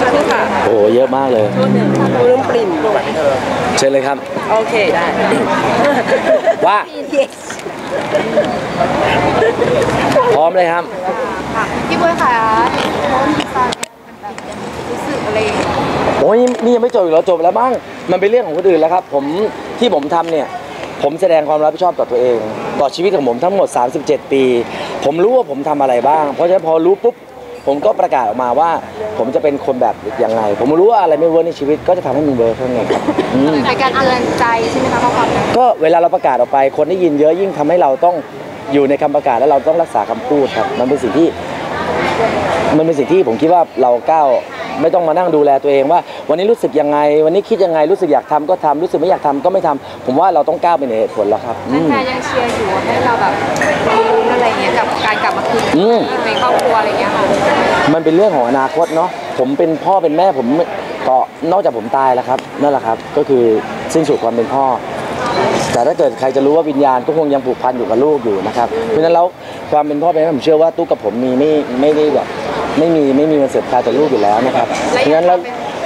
สักครู่ค่ะโอ้โหเยอะมากเลยเรื่องปริ่มเชิญเลยครับ โอเคได้ ว่า yes พร้อมเลยครับ พี่บวยค่ะโพสต์อินสตาแกรมเป็นแบบรู้สึกอะไรโอ้ยนี่ยังไม่จบอีกแล้วจบแล้วมั้งมันเป็นเรื่องของคนอื่นแล้วครับ ผมที่ผมทำเนี่ย ผมแสดงความรับผิดชอบต่อตัวเอง ต่อชีวิตของผมทั้งหมด 37 ปี ผมรู้ว่าผมทำอะไรบ้าง เพราะฉะนั้นพอรู้ปุ๊บ ผมก็ประกาศออกมาว่า ผมจะเป็นคนแบบยังไง ผมรู้ว่าอะไรไม่เวิร์กในชีวิตก็จะทำให้มันเวิร์กเท่านั้นเองครับอืม เป็นการเตือนใจใช่ไหมคะข้อความนั้นก็เวลาเราประกาศออกไปคนได้ยินเยอะยิ่งทำให้เราต้องอยู่ในคำประกาศแล้วเราต้องรักษาคำพูดครับ มันเป็นสิ่งที่ มันเป็นสิ่งที่ผมคิดว่าเราก้าว ไม่ต้องมานั่งดูแลตัวเองว่า วันนี้รู้สึกยังไง วันนี้คิดยังไงรู้สึกอยากทำก็ทำรู้สึกไม่อยากทำก็ไม่ทำผมว่าเราต้องก้าวไปในเหตุผลแล้วครับอืมแฟนๆยังเชียร์อยู่ให้เราแบบลุ้นอะไรเงี้ยกับการกลับมาคืนอืมในครอบครัวอะไรเงี้ยค่ะมันเป็นเรื่องของอนาคตเนาะผมเป็นพ่อเป็นแม่ผมก็นอกจากผมตายแล้วครับนั่นแหละครับ ก็คือสิ้นสุดความเป็นพ่อ แต่ถ้าเกิดใครจะรู้ว่าวิญญาณก็คงยังผูกพันอยู่กับลูกอยู่นะครับเพราะฉะนั้นแล้วความเป็นพ่อเป็นแม่ผมเชื่อว่าตุ๊กกับผมมีไม่ไม่ได้แบบ ไม่มีไม่มีมันเสียบคาจากลูกอยู่แล้วนะครับเพราะฉะนั้นแล้ว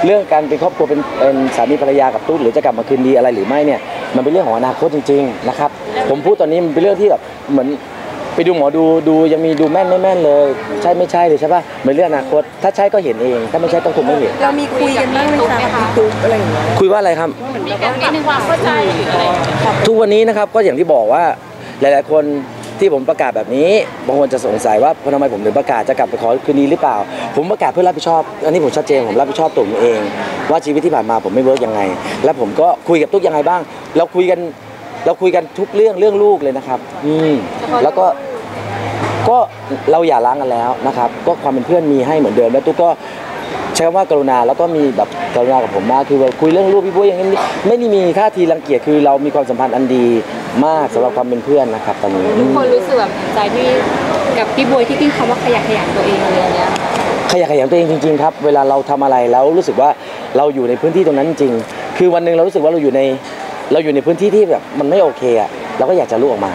เรื่องการเป็นครอบครัวเป็นเป็นสามีภรรยากับตุ๊กหรือจะกลับมาคืนดีอะไรหรือไม่เนี่ยมันเป็นเรื่องของอนาคตจริงๆนะครับผมพูดตอนนี้มันเป็นเรื่องที่แบบเหมือนไปดูหมอดูดูยังมีดูแม่นไม่แม่นเลย ใช่ไม่ใช่เลยใช่ป่ะเหมือนเรื่องอนาคต ถ้าใช่ก็เห็นเอง ถ้าไม่ใช่ก็คงไม่เห็นเรามีคุยกันบ้างไหมคะกับพี่ตุ๊กอะไรอย่างเงี้ยคุยว่าอะไรครับมีกันนิดนึงความเข้าใจหรืออะไรทุกวันนี้นะครับก็อย่างที่บอกว่าหลาย ๆ คน ที่ผมประกาศแบบนี้บางคนจะสงสัยว่าเพราะทำไมผมถึงประกาศจะกลับไปขอคืนดีหรือเปล่า ผมประกาศเพื่อรับผิดชอบ อันนี้ผมชัดเจนผมรับผิดชอบตัวผมเอง ว่าชีวิตที่ผ่านมาผมไม่เวิร์กยังไง และผมก็คุยกับทุกยังไงบ้าง เราคุยกันเราคุยกันทุกเรื่องเรื่องลูกเลยนะครับ อืมแล้วก็ก็เราอย่าล้างกันแล้วนะครับ ก็ความเป็นเพื่อนมีให้เหมือนเดิมแล้วตุ๊กก็ใช้คำว่ากรุณาแล้วก็มีแบบกรุณากับผมมากคือว่าคุยเรื่องรูปพี่บุ้ยอย่างนี้ไม่ได้มีท่าทีรังเกียจคือเรามีความสัมพันธ์อันดี มากสำหรับความเป็นเพื่อนนะครับตอนนี้ทุกคนรู้สึกแบบเห็นใจที่กับพี่บวยที่ขึ้นคำว่าขยันขยันตัวเองอะไรเงี้ยขยันขยันตัวเองจริงๆครับเวลาเราทำอะไรแล้วรู้สึกว่าเราอยู่ในพื้นที่ตรงนั้นจริงๆคือวันหนึ่งเรารู้สึกว่าเราอยู่ในเราอยู่ในพื้นที่ที่แบบมันไม่โอเคอะเราก็อยากจะลุกออกมา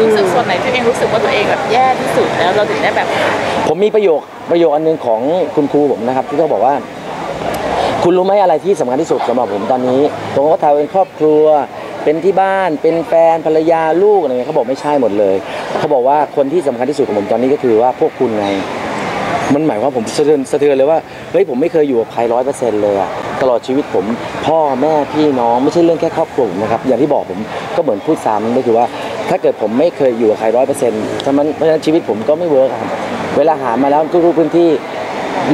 รู้สึกส่วนไหนที่เองรู้สึกว่าตัวเองแบบแย่ที่สุดแล้วเราถึงได้แบบ ผมมีประโยคประโยคอันหนึงของคุณครูผมนะครับที่เขาบอกว่า คุณรู้ไหมอะไรที่สำคัญที่สุดสำหรับผมตอนนี้ผมก็ทำเป็นครอบครัว เป็นที่บ้าน เป็นแฟนภรรยาลูกอะไรเงี้ยเขาบอกไม่ใช่หมดเลย เขาบอกว่าคนที่สำคัญที่สุดของผมตอนนี้ก็คือว่าพวกคุณไง มันหมายคว่าผมสะเทือนสะเทือนเลยว่าเฮ้ยผมไม่เคยอยู่กับใครร้อยเปอร์เซ็นต์เลยอะตลอดชีวิตผม พ่อแม่พี่น้องไม่ใช่เรื่องแค่ครอบครัวผมนะครับอย่างที่บอกผมก็เหมือนพูดซ้ำก็คือว่า ถ้าเกิดผมไม่เคยอยู่กับใครร้อยเปอร์เซ็นต์ฉะนั้นเพราะฉะนั้นชีวิตผมก็ไม่เวิร์กครับเวลาหามาแล้วทุกๆพื้นที่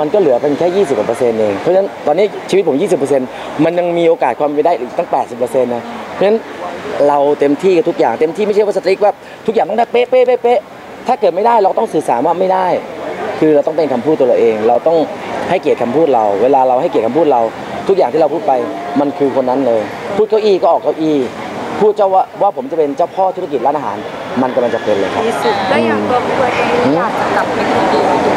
มันก็เหลือเป็นแค่ 20 กว่าเปอร์เซ็นต์เอง เพราะฉะนั้นตอนนี้ชีวิตผม 20 เปอร์เซ็นต์มันยังมีโอกาสความเป็นไปได้อีกตั้ง 80 เปอร์เซ็นต์นะ เพราะฉะนั้นเราเต็มที่กับทุกอย่างเต็มที่ไม่ใช่ว่าสตริกว่าทุกอย่างต้องได้เป๊ะเป๊ะเป๊ะเป๊ะถ้าเกิดไม่ได้เราต้องสื่อสารว่าไม่ได้ คือเราต้องเป็นคำพูดตัวเราเอง เราต้องให้เกียรติคำพูดเรา เวลาเราให้เกียรติคำพูดเรา ทุกอย่างที่เราพูดไปมันคือคนนั้นเลย พูดเก้าอี้ก็ออกเก้าอี้พูดเจ้าว่าว่าผมจะเป็นเจ้าพ่อธุรกิจร้านอาหาร มันกำลังจะเป็นเลยครับแล้วอย่างตัวพี่บวยเองอยากจะกลับไปคืนดีกับพี่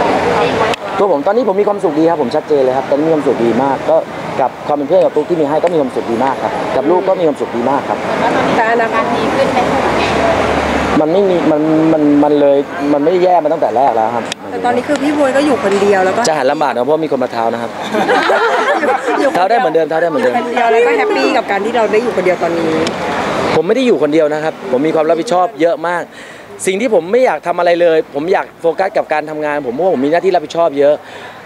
บวยตัวผมตอนนี้ผมมีความสุขดีครับผมชัดเจนเลยครับตอนนี้มีความสุขดีมากก็ กับความเป็นเพื่อนกับตุ๊กที่มีให้ก็มีความสุขดีมากครับ กับลูกก็มีความสุขดีมากครับแต่อนาคตดีขึ้นไหมมันไม่มีมันมันมันเลยมันไม่ได้แย่มาตั้งแต่แรกแล้วครับ แต่ตอนนี้คือพี่บวยก็อยู่คนเดียวแล้วก็จะหันลำบากนะเพราะมีคนมาเท้านะครับอยู่เท้าได้เหมือนเดิมเท้าได้เหมือนเดิมคนเดียวแล้วก็แฮปปี้กับการที่เราได้อยู่คนเดียวตอนนี้ ผมไม่ได้อยู่คนเดียวนะครับ ผมมีความรับผิดชอบเยอะมาก สิ่งที่ผมไม่อยากทำอะไรเลย ผมอยากโฟกัสกับการทำงาน ผมเพราะว่าผมมีหน้าที่รับผิดชอบเยอะ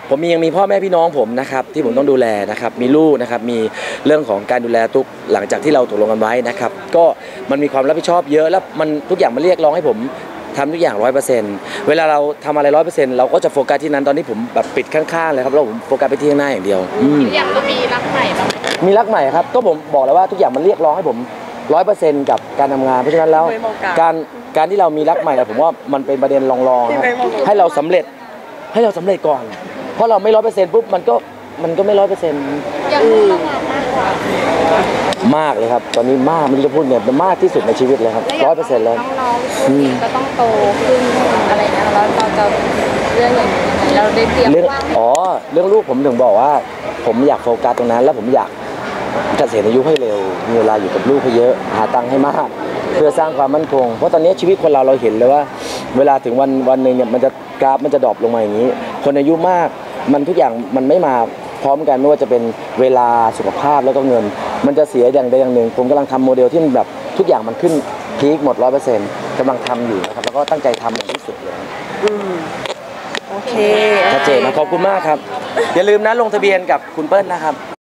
ผมมียังมีพ่อแม่พี่น้องผมนะครับที่ผมต้องดูแลนะครับมีลูกนะครับมีเรื่องของการดูแลทุกหลังจากที่เราตกลงกันไว้นะครับก็มันมีความรับผิดชอบเยอะแล้วมันทุกอย่างมันเรียกร้องให้ผมทำทุกอย่างร้อยเปอร์เซ็นต์เวลาเราทำอะไรร้อยเปอร์เซ็นต์เราก็จะโฟกัสที่นั้นตอนนี้ผมแบบปิดข้างๆเลยครับแล้วผมโฟกัสไปที่ข้างหน้าอย่างเดียวอืมอยากจะมีรักใหม่บ้างไหมมีรักใหม่ครับก็ผมบอกแล้วว่าทุกอย่างมันเรียกร้องให้ผมร้อยเปอร์เซ็นต์กับการทำงานเพราะฉะนั้นแล้วไม่มองกลับการ การที่เรามีรักใหม่อะผมว่ามันเป็นประเด็นรองๆครับไม่มองกลับให้เราสำเร็จให้เราสำเร็จก่อน เพราะเราไม่ร้อยเปอร์เซ็นต์ปุ๊บมันก็มันก็ไม่ร้อยเปอร์เซ็นต์ยังต้องงานมากกว่ามากเลยครับ ตอนนี้มากไม่รู้จะพูดไงมันมากที่สุดในชีวิตเลยครับร้อยเปอร์เซ็นต์แล้วน้องๆผู้หญิงก็ต้องโตขึ้นอะไรเงี้ยแล้วเราจะเรื่องอย่างนี้ยังไงเราได้เตรียมเรื่องว่างอ๋อเรื่องลูกผมถึงบอกว่า ผมอยากโฟกัสตรงนั้น แล้วผมอยากเกษียณอายุให้เร็วมีเวลาอยู่กับลูกให้เยอะ หาตังค์ให้มาก เพื่อสร้างความมั่นคง เพราะตอนนี้ชีวิตคนเราเราเห็นเลยว่า เวลาถึงวันวันหนึ่งเนี่ยมันจะกราฟมันจะดรอปลงมาอย่างนี้ คนอายุมากมันทุกอย่างมันไม่มาพร้อมกันไม่ว่าจะเป็นเวลาสุขภาพแล้วก็เงิน มันจะเสียอย่างใดอย่างหนึ่ง ผมกำลังทำโมเดลที่มันแบบทุกอย่างมันขึ้นพีคหมดร้อยเปอร์เซ็นต์กำลังทำอยู่นะครับแล้วก็ตั้งใจทำอย่างที่สุดเลยอืมโอเคชัดเจนนะขอบคุณมากครับ อย่าลืมนะลงทะเบียนกับคุณเปิ้ลนะครับ